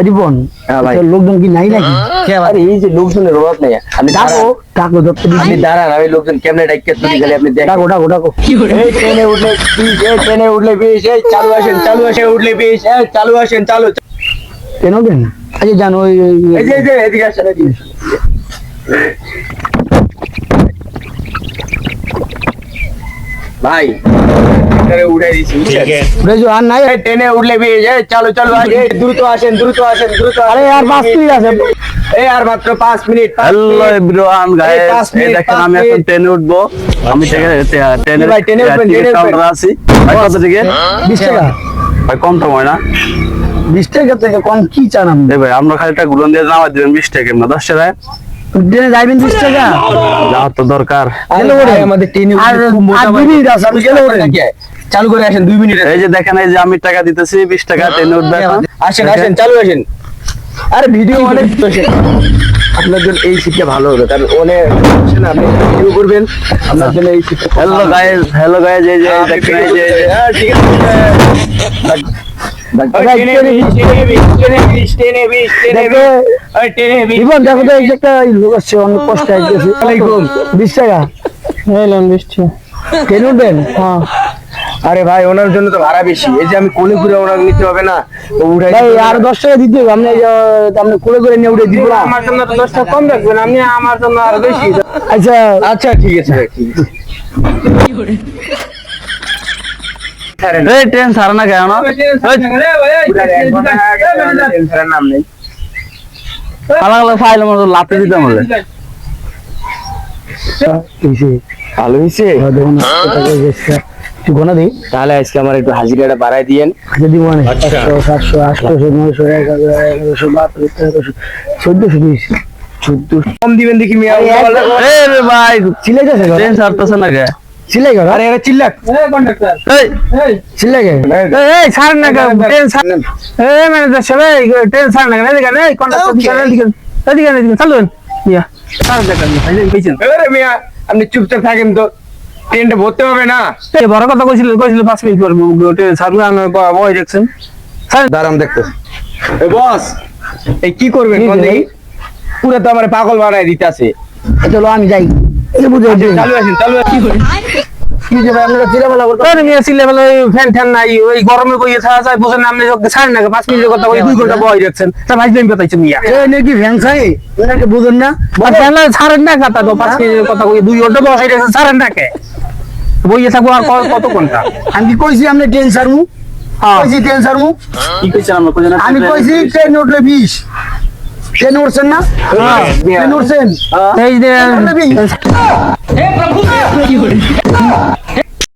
রিপন হ্যাঁ লোকজন কি নাই নাকি? আরে এই যে লোকজনের অভাব নাই। আপনি ডাকো ডাকো দত্ত আপনি দাঁড়ান আমি লোকজন কেমনে ডাইকে তুলি খালি আপনি দেখেন। ডাকো ডাকো ডাকো। এই ট্রেনে উঠলে এই ট্রেনে উঠলে বিশ এই চালু আসেন চালু আসেন উঠলে বিশ এই চালু আসেন চালু। কেন কেন আচ্ছা জানো ওই ওই- এই যে এই যে এদিকে আসেন এদিকে ভাই ট্রেনে উঠাই দিছি বুঝছেন? উঠে যাও, আর নাই। ট্রেনে উঠলে চালু চালু আসেন দ্রুত আসেন দ্রুত আসেন দ্রুত আরে আর পাঁচ মিনিট আছে। এই আর মাত্র পাঁচ মিনিট হ্যালো মিনিট। গাইস এই দেখেন আমি এখন ট্রেনে উঠবো। আমি ট্রেনে ভাই, ট্রেনে উঠবেন, ট্রেনে উঠবেন। আছি। ভাই কত থেকে? বিশ টাকা। ভাই কম তো হয় না। বিশ টাকা থেকে কম কি চান আপনি? ভাই আমরা খালি একটা গুলন দিয়ে নামাই দিবেন বিশ টাকা না দশ টাকা ট্রেনে যাইবেন বিশ টাকা যা। তো দরকার। আমাদের ট্রেনে আর উঠলে খুব মজা আর পাই। দুই মিনিট আছে, আপনি গেলে ওরে। চালু করে আসেন দুই মিনিট এই যে দেখেন এই যে আমি টাকা দিতেছি বিশ টাকা ট্রেনে উঠবে আসেন আসেন চালু আসেন। আরে ভিডিও অনেক আপনার জন্য এই সিটটা ভালো হবে কারণ অনেক আপনি ভিডিও করবেন। আপনার জন্য এই সিটটা হ্যালো গাইস হ্যালো গাইস এই যে দেখেন এই যে। হ্যাঁ, ঠিক আছে। ভাই, দেখো, তো একটা লোক আসছে অনেক কষ্ট আসতেছে বিশ টাকা। এলাম বিশ টাকা ট্রেনে উঠবেন হ্যাঁ। আরে ভাই ওনার জন্য তো ভাড়া বেশি। এই যে আমি কোলে করে ওনাকে নিতে হবে না ও উঠাই ভাই আর দশ টাকা দিতে হবে আপনি আপনি করে করে নিয়ে উঠে দিব না। আমার জন্য তো দশটা কম রাখবেন আপনি আমার জন্য আরও বেশি। আচ্ছা। আচ্ছা ঠিক আছে ঠিক আছে। ট্রেন ছাড়ে না কেন? নাম নেই। আলাদা আলাদা ফাইল মতো লাতে দিতাম বলে। ভালো হয়েছে দেখুন টাকা গেছে তুই গোনা দিই। তাহলে আজকে আমার একটু হাজিরাটা বাড়াই দিয়েন। দিব মানে। সাতশো সাতশো আটশোশো নয়শো এক হাজার এগারোশো বারোশো তেরোশো চোদ্দশো বিশ চোদ্দ কম দিবেন দেখি মিয়া এই এক- এই রে ভাই সিলাই যাচ্ছে ট্রেন ছাড়তেছে না কর আরে এরা চিল্লাক। কন্ডাক্টর এই। সিলাই কে এই ছাড় না ট্রেন ছাড়। এই ম্যানেজার সাহেব এই ট্রেন ছাড় না এদিকে এই কন্ডাক্টর দিকে এদিকে এদিকে এদিকে চালুন ইয়া ছাড় দেখেন আরে মিয়া আপনি চুপচাপ থাকেন তো ট্রেনটা ভরতে হবে না। এই বড় কথা কইছিল কইছিল পাঁচ মিনিট পর ট্রেন আমি বয় দেখছেন। দাঁড়ান দেখতে। বস এই কি করবেন কোন দেখি পুরো তো আমার পাগল বানায় দিতে আছে চলো আমি যাই। এই বুঝে চালু আছেন চালু আছেন। কি যে ভাই আপনারা চিরাবেলা করতে তোর মেয়ে ছিলে বলে ফ্যান নাই ওই গরমে বইয়ে থাকা যায় বুঝেন আপনি ছাড় না পাঁচ মিনিটের কথা ঘণ্টা তা ভাই মিয়া। এই নাকি বুঝেন না। আর তাহলে ছাড়েন না কথা তো পাঁচ মিনিটের কথা কই দুই ঘণ্টা বসাই রেখেছেন ছাড়েন না কে? বইয়ে থাকব আর কত ঘণ্টা? আমি কি কইছি আপনি ট্রেন সারমু হ্যাঁ। কইছি ট্রেন সারমু কি কইছেন আমরা কইছেন আমি কইছি ট্রেন উঠলে বিশ ট্রেন উঠছেন না ট্রেন উঠছেন এই যে উঠলে বিশ